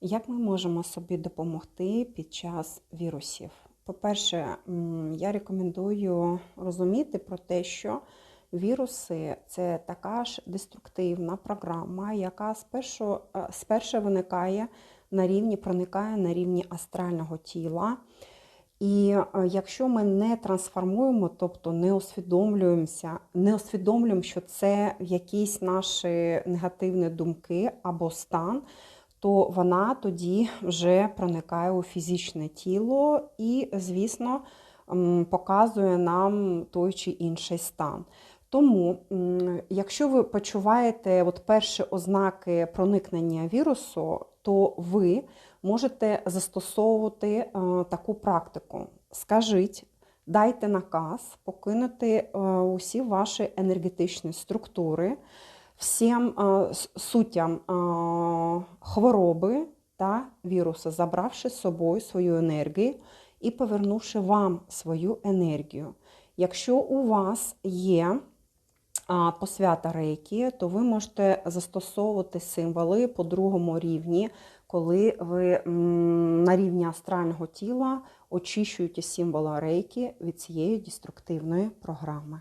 Як ми можемо собі допомогти під час вірусів? По-перше, я рекомендую розуміти про те, що віруси це така ж деструктивна програма, яка спершу, е, спершу виникає на рівні, проникає на рівні астрального тіла. І е, якщо ми не трансформуємо, тобто не усвідомлюємося, не усвідомлюємо, що це якісь наші негативні думки або стан, то вона тоді вже проникає у фізичне тіло і, звісно, показує нам той чи інший стан. Тому, якщо ви почуваєте от перші ознаки проникнення вірусу, то ви можете застосовувати е, таку практику. Скажіть, дайте наказ покинути е, усі ваші енергетичні структури, всім е, суттям е, хвороби та віруси, забравши з собою свою енергію і повернувши вам свою енергію. Якщо у вас є посвята рейки, то ви можете застосовувати символи по другому рівні, коли ви на рівні астрального тіла очищуєте символи рейки від цієї деструктивної програми.